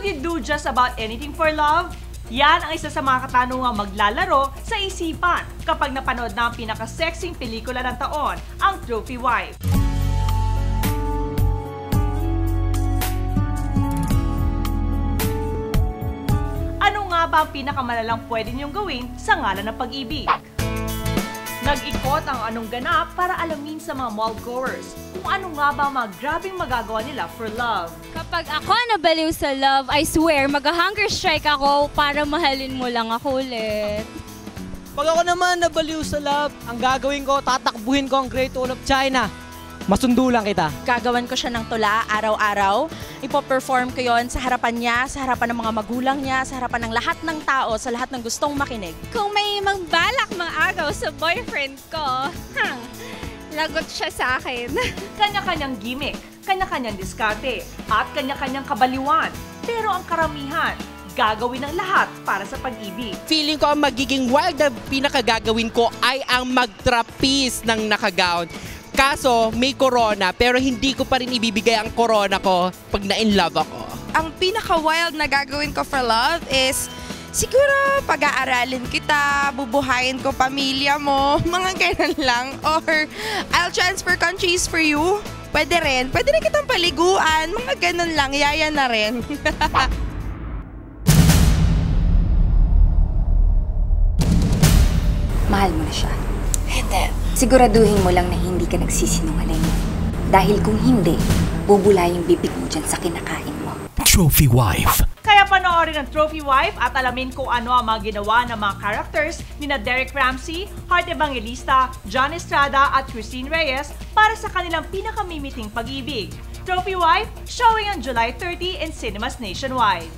Could you do just about anything for love? Yan ang isa sa mga katanungang maglalaro sa isipan kapag napanood na ang pinaka-sexing pelikula ng taon, ang Trophy Wife. Ano nga ba ang pinakamalalang pwede niyong gawin sa ngalan ng pag-ibig? Nag-ikot ang anong ganap para alamin sa mga mall goers kung ano nga ba ang mga grabing magagawa nila for love. Kapag ako nabaliw sa love, I swear, mag-hunger strike ako para mahalin mo lang ako ulit. Pag ako naman nabaliw sa love, ang gagawin ko, tatakbuhin ko ang Great Wall of China. Masundo lang kita. Gagawan ko siya ng tula araw-araw. Ipo-perform ko yon sa harapan niya, sa harapan ng mga magulang niya, sa harapan ng lahat ng tao, sa lahat ng gustong makinig. Kung may magbalak mga agaw sa boyfriend ko, hmm, lagot siya sa akin. Kanya-kanyang gimmick, kanya-kanyang diskarte, at kanya-kanyang kabaliwan. Pero ang karamihan, gagawin ng lahat para sa pag-ibig. feeling ko ang magiging wild na pinakagagawin ko ay ang magtrapis ng nakagown. Kaso, may corona, pero hindi ko pa rin ibibigay ang corona ko pag na-in love ako. ang pinaka-wild na gagawin ko for love is siguro pag-aaralin kita, bubuhayin ko pamilya mo, mga ganun lang. Or I'll transfer countries for you. Pwede rin. Pwede rin kitang paliguan. Mga ganun lang. Yaya na rin. Mahal mo na siya. Hindi. Siguraduhin mo lang na hindi ka nagsisinungaling. Dahil kung hindi, bubula yung bibig mo dyan sa kinakain mo. Trophy Wife. Kaya panoorin ang Trophy Wife at alamin kung ano ang mga ginawa ng mga characters ni na Derek Ramsey, Heart Evangelista, John Estrada at Christine Reyes para sa kanilang pinakamimiting pag-ibig. Trophy Wife, showing on July 30 in cinemas nationwide.